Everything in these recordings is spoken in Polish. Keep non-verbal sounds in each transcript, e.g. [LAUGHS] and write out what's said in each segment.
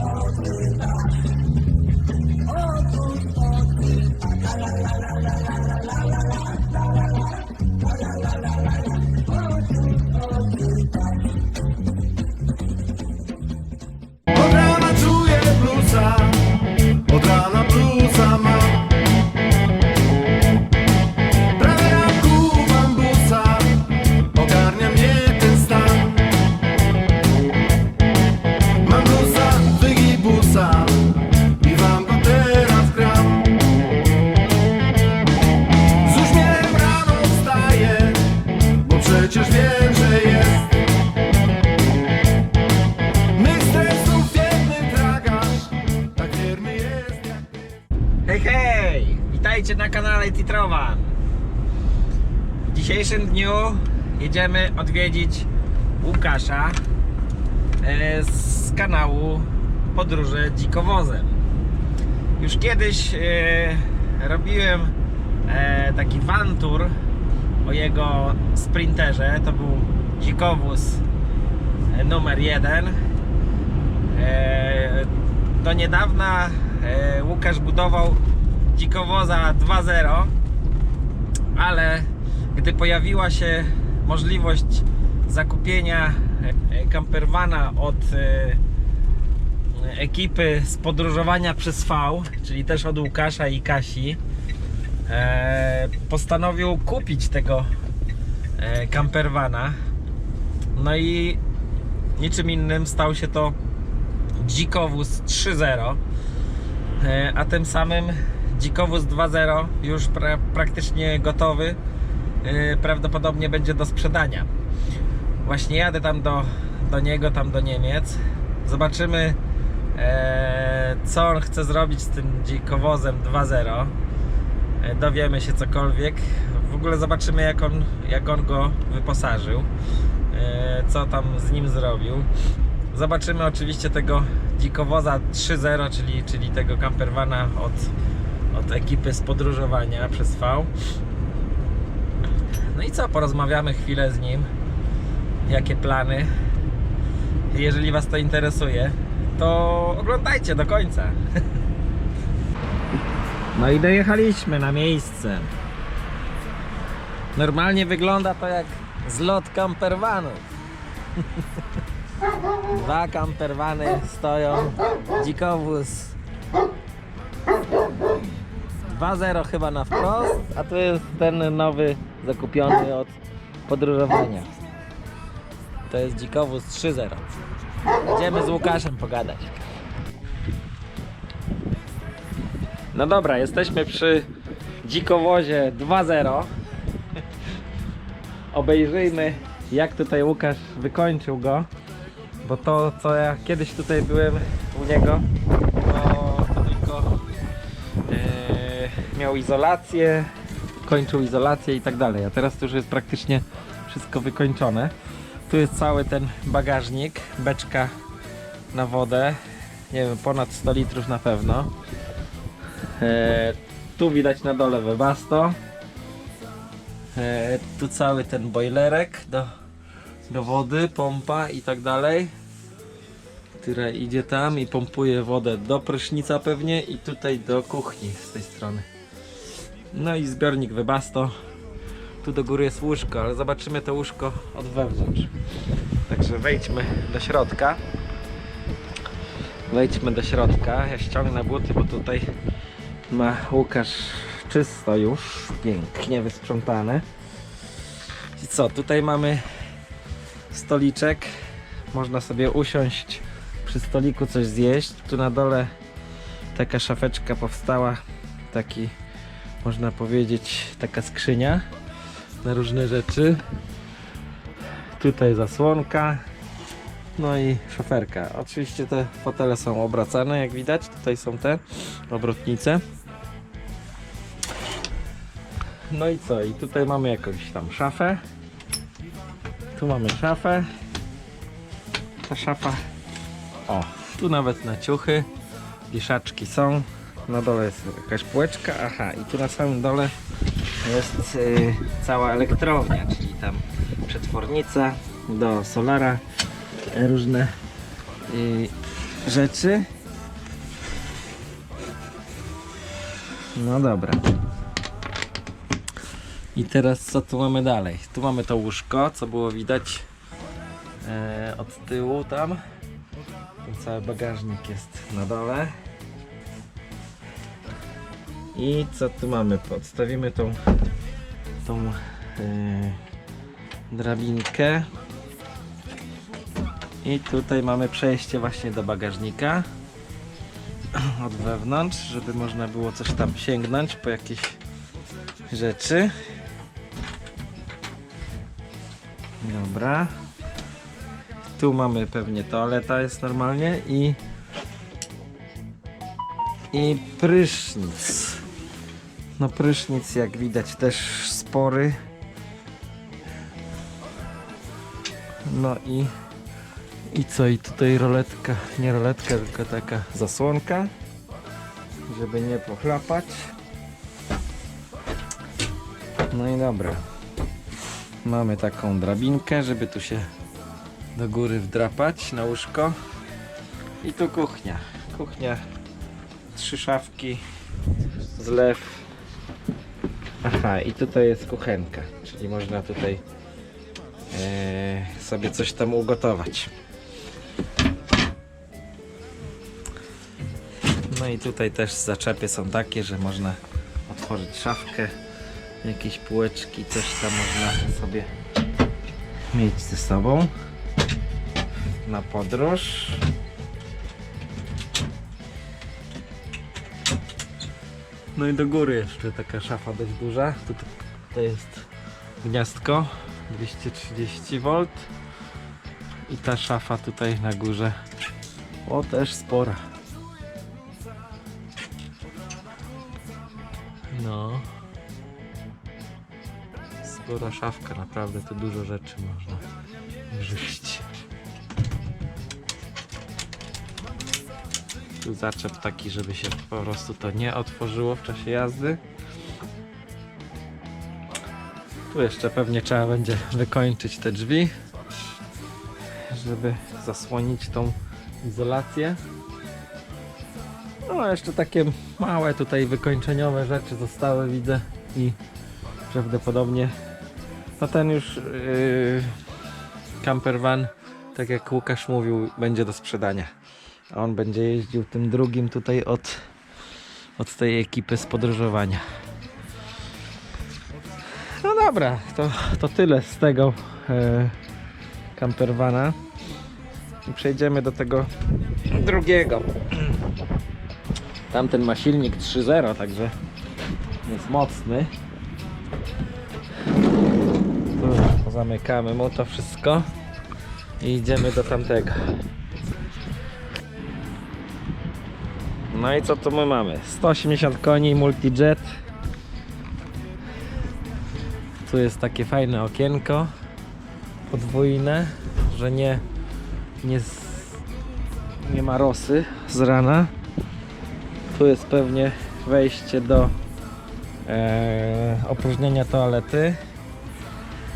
Od jedziemy odwiedzić Łukasza e, z kanału Podróże Dzikowozem. Już kiedyś e, robiłem e, taki van tour o jego sprinterze. To był dzikowóz numer jeden. Do niedawna Łukasz budował dzikowoza 2.0, ale gdy pojawiła się możliwość zakupienia e, campervana od e, ekipy z podróżowania przez V, czyli też od Łukasza i Kasi, e, postanowił kupić tego e, campervana. No i niczym innym stał się to dzikowóz 3.0 e, a tym samym dzikowóz 2.0 już pra praktycznie gotowy. e, prawdopodobnie będzie do sprzedania. Właśnie jadę tam do, do niego, tam do Niemiec. Zobaczymy e, co on chce zrobić z tym dzikowozem 2.0 e, dowiemy się cokolwiek. W ogóle zobaczymy jak on, jak on go wyposażył e, co tam z nim zrobił. Zobaczymy oczywiście tego dzikowoza 3.0, czyli, czyli tego campervana od, od ekipy z podróżowania przez V. No i co, porozmawiamy chwilę z nim. Jakie plany. Jeżeli Was to interesuje, to oglądajcie do końca. [LAUGHS] No i dojechaliśmy na miejsce. Normalnie wygląda to jak zlot campervanów. [LAUGHS] Dwa camperwany stoją, dzikowóz 2.0 chyba na wprost, a tu jest ten nowy zakupiony od podróżowania. To jest dzikowóz 3.0. Idziemy z Łukaszem pogadać. No dobra, jesteśmy przy dzikowozie 2.0. Obejrzyjmy jak tutaj Łukasz wykończył go. Bo to co ja kiedyś tutaj byłem u niego, to, tylko e, miał izolację, kończył izolację i tak dalej. A teraz to już jest praktycznie wszystko wykończone. Tu jest cały ten bagażnik, beczka na wodę. Nie wiem, ponad 100 litrów na pewno. E, tu widać na dole webasto. E, tu cały ten boilerek do, do wody, pompa i tak dalej. Która idzie tam i pompuje wodę do prysznica pewnie i tutaj do kuchni z tej strony. No i zbiornik Webasto. Tu do góry jest łóżko, ale zobaczymy to łóżko od wewnątrz. Także wejdźmy do środka. Wejdźmy do środka. Ja ściągnę buty, bo tutaj ma Łukasz czysto już, pięknie wysprzątane. I co, tutaj mamy stoliczek. Można sobie usiąść przy stoliku coś zjeść. Tu na dole taka szafeczka powstała, taki można powiedzieć taka skrzynia na różne rzeczy. Tutaj zasłonka. No i szoferka. Oczywiście te fotele są obracane, jak widać. Tutaj są te obrotnice. No i co? I tutaj mamy jakąś tam szafę. Tu mamy szafę. Ta szafa. O, tu nawet na ciuchy. Wieszaczki są. Na dole jest jakaś półeczka. Aha, i tu na samym dole jest y, cała elektrownia, czyli tam przetwornica do solara, różne y, rzeczy. No dobra. I teraz co tu mamy dalej? Tu mamy to łóżko, co było widać e, od tyłu tam. Ten cały bagażnik jest na dole. I co tu mamy? Podstawimy tą, tą e, drabinkę. I tutaj mamy przejście właśnie do bagażnika [CLEARS THROAT] od wewnątrz, żeby można było coś tam sięgnąć po jakieś rzeczy. Dobra. Tu mamy pewnie toaleta jest normalnie i i prysznic. No prysznic jak widać też spory. No i i co? I tutaj roletka, nie roletka, tylko taka zasłonka, żeby nie pochlapać. No i dobra. Mamy taką drabinkę, żeby tu się do góry wdrapać na łóżko. I tu kuchnia. Kuchnia, trzy szafki, zlew. Aha, i tutaj jest kuchenka, czyli można tutaj e, sobie coś tam ugotować. No i tutaj też zaczepy są takie, że można otworzyć szafkę, jakieś półeczki, coś tam można sobie mieć ze sobą na podróż. No i do góry jeszcze taka szafa dość duża. Tu, to jest gniazdko 230 V i ta szafa tutaj na górze o też spora. No. Spora szafka, naprawdę tu dużo rzeczy można wrzucić. Tu zaczep taki, żeby się po prostu to nie otworzyło w czasie jazdy. Tu jeszcze pewnie trzeba będzie wykończyć te drzwi, żeby zasłonić tą izolację. No, jeszcze takie małe tutaj wykończeniowe rzeczy zostały, widzę i prawdopodobnie no ten już yy, camper van, tak jak Łukasz mówił, będzie do sprzedania. A on będzie jeździł tym drugim tutaj od, od tej ekipy z podróżowania. No dobra, to, to tyle z tego yy, campervana. I przejdziemy do tego drugiego. Tamten ma silnik 3.0, także jest mocny. Tu pozamykamy mu to wszystko i idziemy do tamtego. No i co tu my mamy? 180 koni, multijet. Tu jest takie fajne okienko podwójne, że nie, nie, z, nie ma rosy z rana. Tu jest pewnie wejście do e, opróżnienia toalety.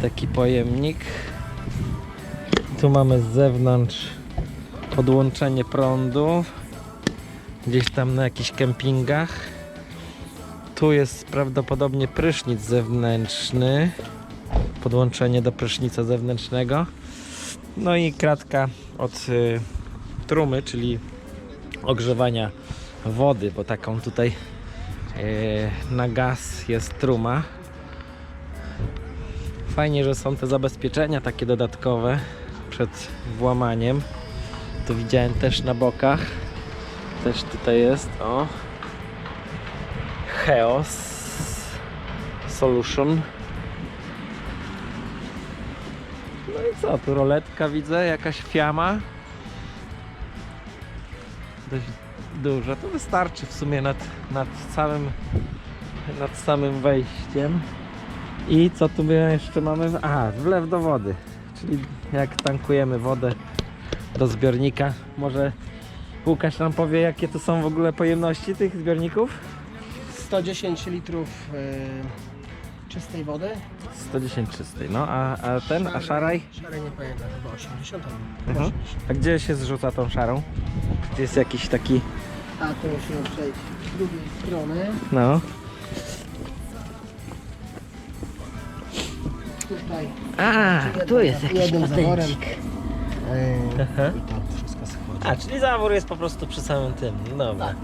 Taki pojemnik. Tu mamy z zewnątrz podłączenie prądu. Gdzieś tam na jakichś kempingach. Tu jest prawdopodobnie prysznic zewnętrzny. Podłączenie do prysznica zewnętrznego. No i kratka od y, trumy, czyli ogrzewania wody, bo taką tutaj e, na gaz jest truma. Fajnie, że są te zabezpieczenia takie dodatkowe przed włamaniem. Tu widziałem też na bokach. Też tutaj jest, o. Chaos Solution. No i co, tu roletka widzę, jakaś fiama. Dość duża, to wystarczy w sumie nad, nad całym nad samym wejściem. I co tu jeszcze mamy? Aha, wlew do wody. Czyli jak tankujemy wodę do zbiornika. Może Łukasz nam powie jakie to są w ogóle pojemności tych zbiorników? 110 litrów czystej wody. 110 czystej. No a, a ten, a szaraj? Szary nie pamiętam, chyba 80 albo Mhm. 80. A gdzie się zrzuca tą szarą? Gdzie jest jakiś taki, A tu musimy przejść z drugiej strony. no. Tutaj A, tu jest jakiś jednym zaworem. patencik. I schodzi. A, czyli zawór jest po prostu przy samym tym. No Dobra. Tak.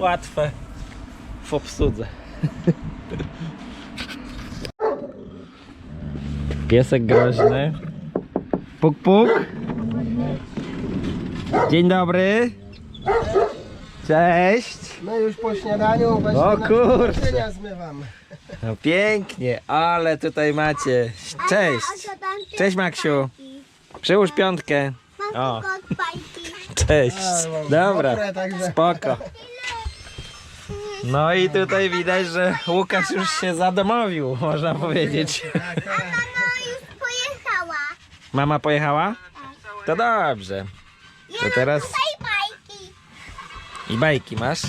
Łatwe w obsłudze. Piesek groźny. Puk puk. Dzień dobry. Cześć. My już po śniadaniu właśnie O kurczę. naczynia zmywam. No pięknie, ale tutaj macie. Cześć. Cześć Maksiu. Przyłóż piątkę. O, mam Dobra, spoko. No i tutaj widać, że Łukasz już się zadomowił, można powiedzieć. Tak, tak. pojechała. Mama pojechała? To dobrze. To teraz bajki. i bajki masz.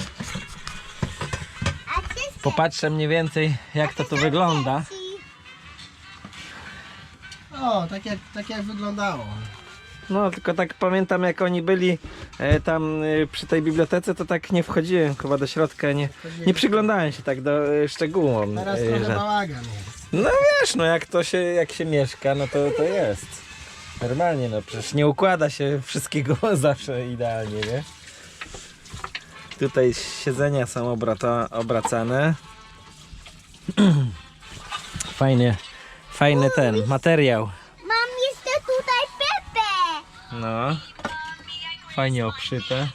A ty Popatrzę mniej więcej jak to tu wygląda. O, tak jak, tak jak wyglądało. No tylko tak pamiętam jak oni byli e, tam e, przy tej bibliotece, to tak nie wchodziłem chyba do środka, nie, nie przyglądałem się tak do e, szczegółom. Teraz e, trochę że- bałagan jest. No wiesz, no jak to się, jak się mieszka, no to, to jest. Normalnie, no przecież nie układa się wszystkiego [LAUGHS] zawsze idealnie, nie? Tutaj siedzenia są obrata, obracane. [CLEARS THROAT] Fajnie, fajny ten materiał. Mam jeszcze tutaj Pepe. No. Fajnie obszyte.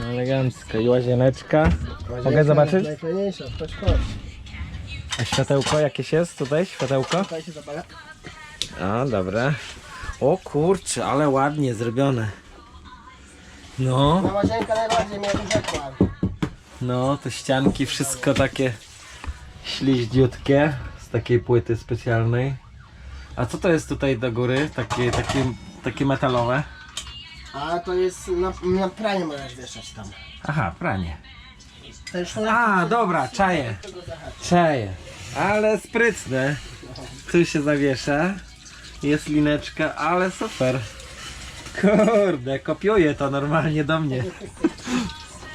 Elegancko. I łazieneczka. Łazienka zobaczyć? jest Najfajniejsza, chodź, chodź. A światełko jakieś jest tutaj? Światełko? Tutaj się zapala. A, dobra. O kurczę, ale ładnie zrobione. No, Ta łazienka najbardziej mnie urzekła. no, te ścianki, wszystko takie śliździutkie z takiej płyty specjalnej. A co to jest tutaj do góry? Takie, takie, takie metalowe? A to jest na, na pranie możesz wieszać tam. Aha, pranie. Ten szlak A, dobra, czaję. Czaję. Ale sprytne. Tu się zawiesza. Jest lineczka, ale super. Kurde, kopiuję to normalnie do mnie.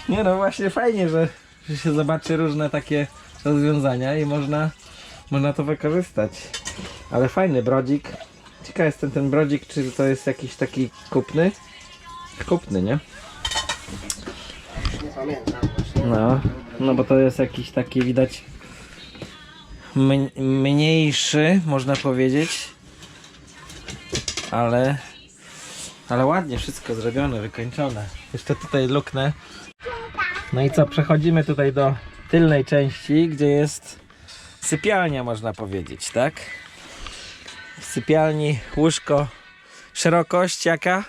Nie no, właśnie fajnie, że, że się zobaczy różne takie rozwiązania i można, można to wykorzystać. Ale fajny brodzik. Ciekaw jestem ten brodzik, czy to jest jakiś taki kupny? Kupny, nie? nie pamiętam. No, no bo to jest jakiś taki widać mniejszy, można powiedzieć. Ale ale ładnie wszystko zrobione, wykończone. Jeszcze tutaj luknę. No i co, przechodzimy tutaj do tylnej części, gdzie jest sypialnia, można powiedzieć, tak? W sypialni łóżko, szerokość jaka?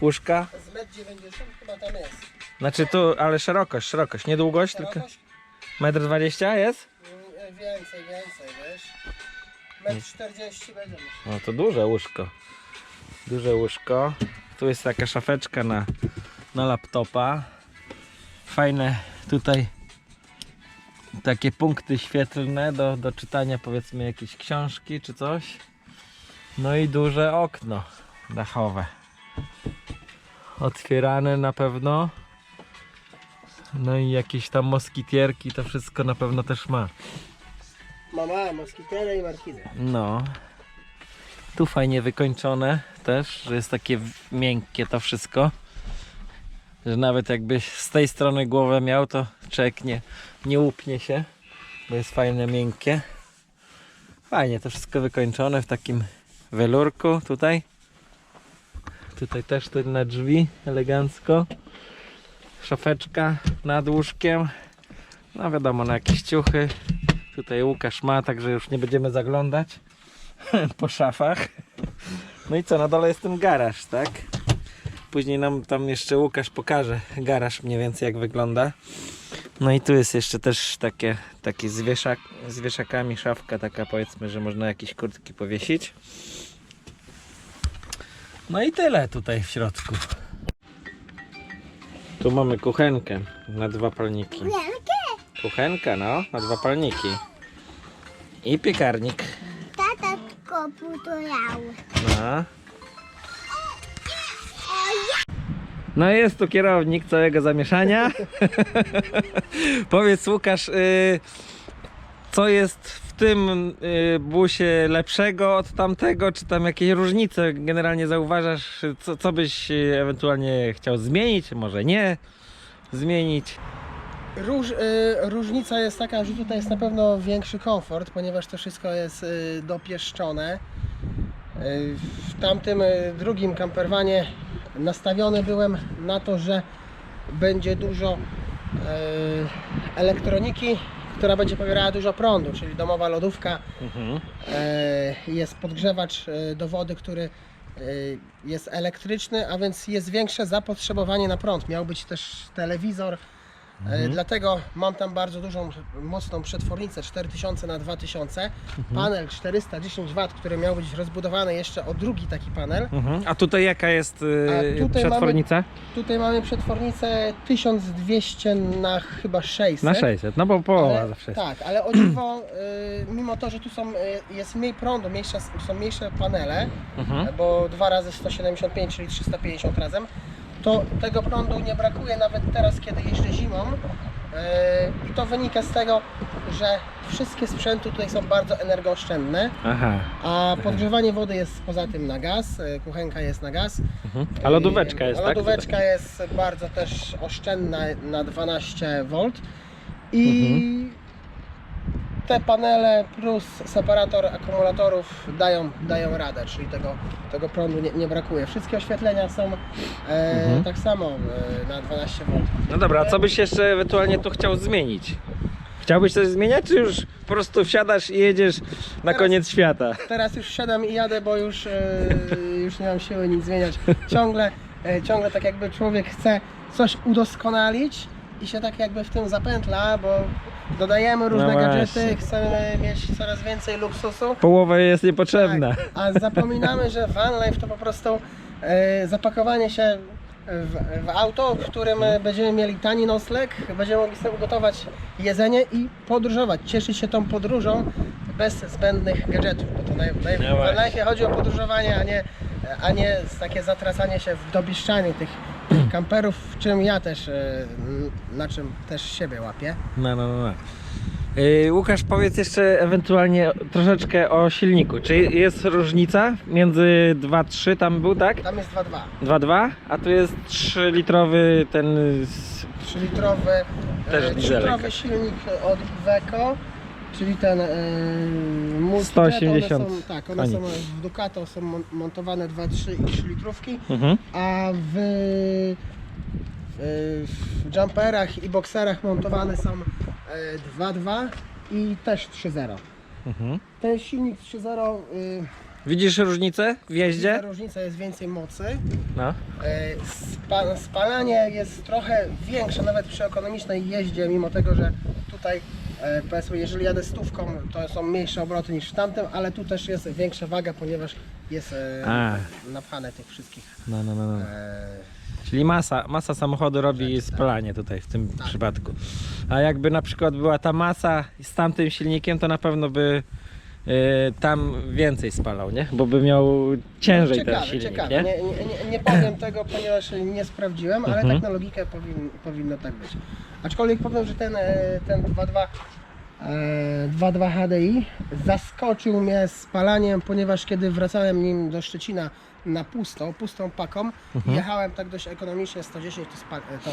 Łóżka? Z metr 90 chyba tam jest. Znaczy tu, ale szerokość, szerokość, nie długość, tylko Szerokość? metr dwadzieścia jest? Mm, Więcej, więcej, wiesz. Metr 40 będzie. No to duże łóżko. Duże łóżko. Tu jest taka szafeczka na, na laptopa. Fajne tutaj takie punkty świetlne do, do czytania powiedzmy jakieś książki czy coś. No i duże okno dachowe. Otwierane na pewno. No i jakieś tam moskitierki, to wszystko na pewno też ma. Mama, moskiterę i markizę. No. Tu fajnie wykończone też, że jest takie miękkie to wszystko. Że nawet jakbyś z tej strony głowę miał, to czek nie, nie łupnie się, bo jest fajne, miękkie. Fajnie to wszystko wykończone w takim welurku tutaj. Tutaj też te na drzwi elegancko. Szafeczka nad łóżkiem. No wiadomo, na jakieś ciuchy. Tutaj Łukasz ma, także już nie będziemy zaglądać [LAUGHS] po szafach. No i co, na dole jest ten garaż, tak? Później nam tam jeszcze Łukasz pokaże garaż mniej więcej jak wygląda. No i tu jest jeszcze też takie, takie z, wieszak, z wieszakami szafka taka powiedzmy, że można jakieś kurtki powiesić. No i tyle tutaj w środku. Tu mamy kuchenkę na dwa palniki. Kuchenka, no, na dwa palniki. I piekarnik. Tata tylko budujał. No. No jest tu kierownik całego zamieszania. [LAUGHS] Powiedz Łukasz, y, co jest w tym y, busie lepszego od tamtego, czy tam jakieś różnice generalnie zauważasz, co, co byś y, ewentualnie chciał zmienić, może nie zmienić? Róż, y, różnica jest taka, że tutaj jest na pewno większy komfort, ponieważ to wszystko jest y, dopieszczone. Y, w tamtym y, drugim campervanie nastawiony byłem na to, że będzie dużo y, elektroniki, która będzie pobierała dużo prądu, czyli domowa lodówka, Mhm. E, jest podgrzewacz e, do wody, który e, jest elektryczny, a więc jest większe zapotrzebowanie na prąd. Miał być też telewizor, e, dlatego mam tam bardzo dużą, mocną przetwornicę 4000 na 2000 panel 410 W, który miał być rozbudowany jeszcze o drugi taki panel. Mhm. A tutaj jaka jest y, tutaj przetwornica? Tutaj mamy przetwornicę 1200 na chyba 600. Na 600, no bo połowa Ale, zawsze tak, ale o dziwo, y, mimo to, że tu są, y, jest mniej prądu, mniejsze, są mniejsze panele, Mhm. bo dwa razy 175, czyli 350 razem, to tego prądu nie brakuje nawet teraz, kiedy jeżdżę zimą. Y, I to wynika z tego, że wszystkie sprzęty tutaj są bardzo energooszczędne, Aha. a podgrzewanie wody jest poza tym na gaz, y, kuchenka jest na gaz. Mhm. A lodóweczka jest, a tak? Lodóweczka jest bardzo też oszczędna na 12 V i Mhm. Te panele plus separator akumulatorów dają, dają radę, czyli tego, tego prądu nie, nie brakuje. Wszystkie oświetlenia są e, Mhm. tak samo e, na 12 V. No dobra, a co byś jeszcze ewentualnie tu chciał zmienić? Chciałbyś coś zmieniać, czy już po prostu wsiadasz i jedziesz na Teraz- koniec świata? Teraz już siadam i jadę, bo już, e, już nie mam siły nic zmieniać. Ciągle, e, ciągle tak jakby człowiek chce coś udoskonalić i się tak jakby w tym zapętla, bo dodajemy różne No właśnie. gadżety, chcemy mieć coraz więcej luksusu. Połowa jest niepotrzebna. Tak, a zapominamy, że van life to po prostu e, zapakowanie się w, w auto, w którym e, będziemy mieli tani nocleg, będziemy mogli sobie ugotować jedzenie i podróżować, cieszyć się tą podróżą bez zbędnych gadżetów, bo to naj, naj, No w van właśnie. life chodzi o podróżowanie, a nie, a nie takie zatracanie się w dobieszczaniu tych kamperów, w czym ja też, e, na czym też siebie łapię. No, no, no. no. Yy, Łukasz, powiedz jeszcze ewentualnie troszeczkę o silniku. Czy jest różnica między 2.3 tam był, tak? Tam jest 2.2. 2.2, a tu jest 3-litrowy ten... z- 3-litrowy, Też e. 3-litrowy silnik od Iveco, czyli ten e, multijet, 180 One są, tak, one koni. są w Ducato są mon- montowane 2,3 i 3 litrówki, Mhm. a w, w, w jumperach i boxerach montowane są e, 2,2 i też 3.0. Mhm. Ten silnik 3.0 y, Widzisz różnicę w ta jeździe? różnica jest więcej mocy. No. E, Spa, spalanie jest trochę większe nawet przy ekonomicznej jeździe, mimo tego, że tutaj powiedzmy, jeżeli jadę stówką, to są mniejsze obroty niż w tamtym, ale tu też jest większa waga, ponieważ jest e, A. napchane tych wszystkich. No, no, no, no. E, Czyli masa, masa samochodu robi spalanie tutaj w tym przypadku. A jakby na przykład była ta masa z tamtym silnikiem, to na pewno by y, tam więcej spalał, nie? Bo by miał ciężej ten ciekawe, silnik, ciekawe. nie? Nie, nie, nie, nie powiem tego, ponieważ nie sprawdziłem, ale Mhm. tak na logikę powin, powinno tak być. Aczkolwiek powiem, że ten, e, ten 2.2 e, 2.2 HDI zaskoczył mnie spalaniem, ponieważ kiedy wracałem nim do Szczecina na pusto, pustą paką, Mhm. jechałem tak dość ekonomicznie 110, to, spa, to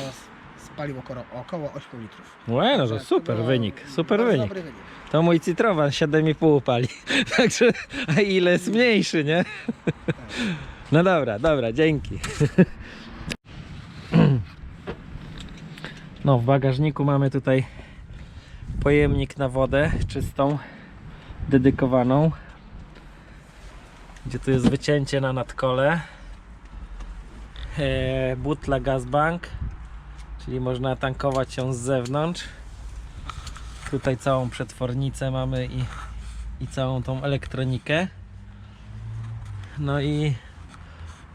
spalił około, około 8 litrów. Łe, no to super było wynik, super wynik. Wynik. To mój Citrowan 7,5 pali. [LAUGHS] Także, a ile jest mniejszy, nie? No dobra, dobra, dzięki. No, w bagażniku mamy tutaj pojemnik na wodę czystą, dedykowaną. Gdzie tu jest wycięcie na nadkole. E, butla Gazbank, czyli można tankować ją z zewnątrz. Tutaj całą przetwornicę mamy i, i całą tą elektronikę. No i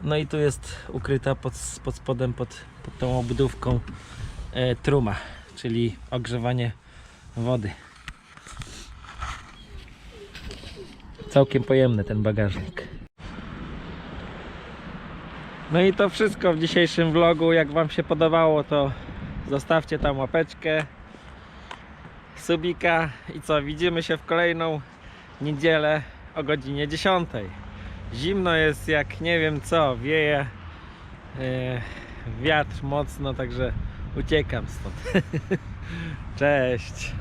no i tu jest ukryta pod, pod spodem, pod, pod tą obudówką truma, czyli ogrzewanie wody. Całkiem pojemny ten bagażnik. No i to wszystko w dzisiejszym vlogu. Jak Wam się podobało, to zostawcie tam łapeczkę, subika i co, widzimy się w kolejną niedzielę o godzinie 10. Zimno jest jak nie wiem co, wieje e, wiatr mocno, także uciekam stąd. [LAUGHS] Cześć!